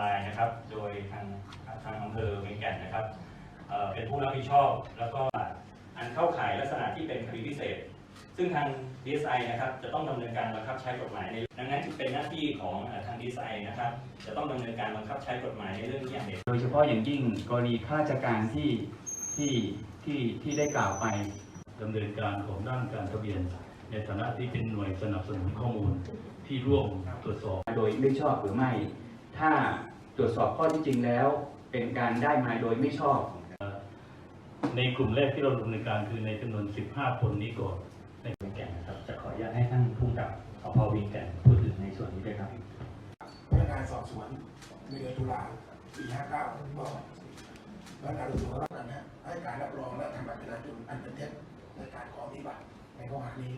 รายนะครับ โดยทางทางอำเภอเวียงแก่นนะครับเอ่อเป็นผู้รับผิดชอบ แล้วก็อันเข้าข่ายลักษณะที่เป็นคดีพิเศษ ซึ่งทาง DSI นะครับจะต้องดำเนินการบังคับใช้กฎหมายในดังนั้นจึงเป็นหน้าที่ของเอ่อทาง DSI นะครับ จะต้องดำเนินการบังคับใช้กฎหมายในเรื่องนี้อย่างเด็ดโดยเฉพาะอย่างยิ่งกรณีข้าราชการที่ที่ที่ที่ได้กล่าวไปดำเนินการของด้านการทะเบียน ในฐานะที่เป็นหน่วยสนับสนุนข้อมูลที่ร่วมตรวจสอบ โดยไม่ชอบหรือไม่ ถ้าตรวจสอบข้อที่จริงแล้ว เป็นการได้มาโดยไม่ชอบ ในกลุ่มแรกที่เราดำเนินการคือในจำนวน 15 คนนี้ก่อนเวียงแก่นนะครับ จะขออนุญาตให้ท่านผู้กำกับสพเวียงแก่นพูดถึงในส่วนนี้ด้วยครับพนักงานสอบสวนในเดือนตุลาปี59ก็พนักงานสอบสวนรับกันนะให้การรับรองและทำบัตรประชาชนอันเป็นเท็จในการขอมีบัตรในข้อหานี้